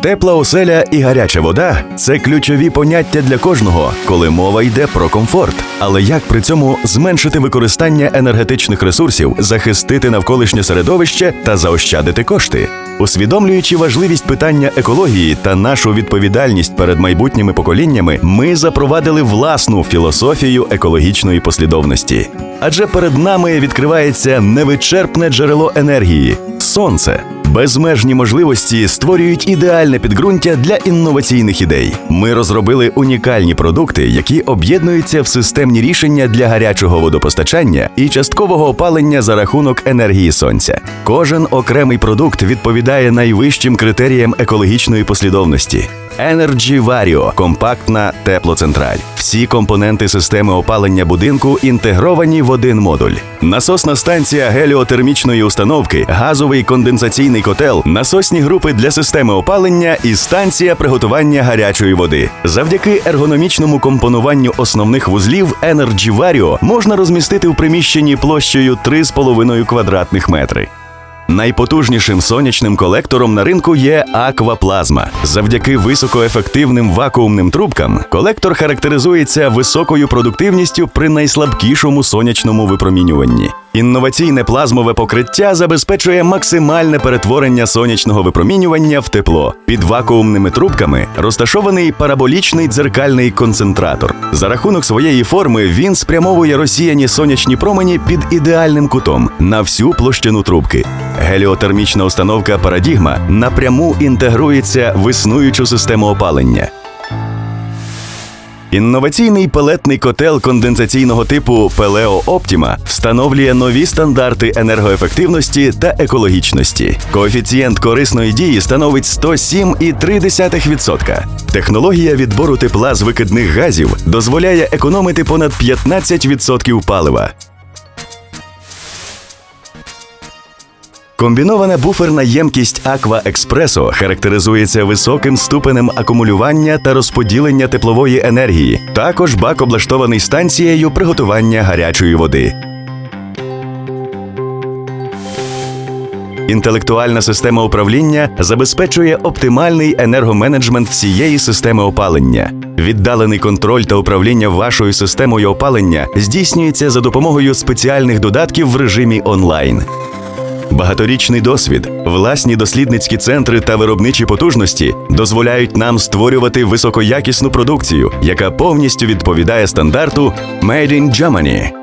Тепла оселя і гаряча вода це ключові поняття для кожного, коли мова йде про комфорт. Але як при цьому зменшити використання енергетичних ресурсів, захистити навколишнє середовище та заощадити кошти? Усвідомлюючи важливість питання екології та нашу відповідальність перед майбутніми поколіннями, ми запровадили власну філософію екологічної послідовності. Адже перед нами відкривається невичерпне джерело енергії сонце. Безмежні можливості створюють ідеальне підґрунтя для інноваційних ідей. Ми розробили унікальні продукти, які об'єднуються в системні рішення для гарячого водопостачання і часткового опалення за рахунок енергії сонця. Кожен окремий продукт відповідає найвищим критеріям екологічної послідовності. Energy Vario – компактна теплоцентраль. Всі компоненти системи опалення будинку інтегровані в один модуль. Насосна станція геліотермічної установки, газовий конденсаційний котел, насосні групи для системи опалення і станція приготування гарячої води. Завдяки ергономічному компонуванню основних вузлів Energy Vario можна розмістити в приміщенні площею 3,5 квадратних метри. Найпотужнішим сонячним колектором на ринку є Акваплазма. Завдяки високоефективним вакуумним трубкам колектор характеризується високою продуктивністю при найслабкішому сонячному випромінюванні. Інноваційне плазмове покриття забезпечує максимальне перетворення сонячного випромінювання в тепло. Під вакуумними трубками розташований параболічний дзеркальний концентратор. За рахунок своєї форми він спрямовує розсіяні сонячні промені під ідеальним кутом на всю площину трубки. Геліотермічна установка Парадігма напряму інтегрується в існуючу систему опалення. Інноваційний пелетний котел конденсаційного типу Peleo Optima встановлює нові стандарти енергоефективності та екологічності. Коефіцієнт корисної дії становить 107,3%. Технологія відбору тепла з викидних газів дозволяє економити понад 15% палива. Комбінована буферна ємкість Aqua Expresso характеризується високим ступенем акумулювання та розподілення теплової енергії. Також бак облаштований станцією приготування гарячої води. Інтелектуальна система управління забезпечує оптимальний енергоменеджмент всієї системи опалення. Віддалений контроль та управління вашою системою опалення здійснюється за допомогою спеціальних додатків в режимі онлайн. Багаторічний досвід, власні дослідницькі центри та виробничі потужності дозволяють нам створювати високоякісну продукцію, яка повністю відповідає стандарту «Made in Germany».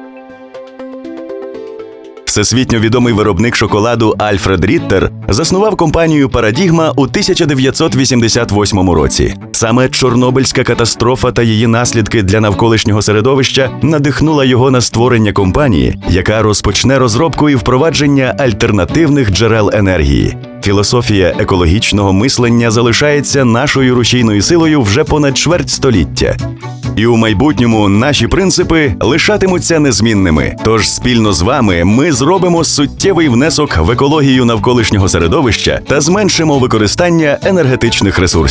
Всесвітньо відомий виробник шоколаду Альфред Ріттер заснував компанію Парадігма у 1988 році. Саме Чорнобильська катастрофа та її наслідки для навколишнього середовища надихнула його на створення компанії, яка розпочне розробку і впровадження альтернативних джерел енергії. Філософія екологічного мислення залишається нашою рушійною силою вже понад чверть століття. І у майбутньому наші принципи лишатимуться незмінними. Тож спільно з вами ми зробимо суттєвий внесок в екологію навколишнього середовища та зменшимо використання енергетичних ресурсів.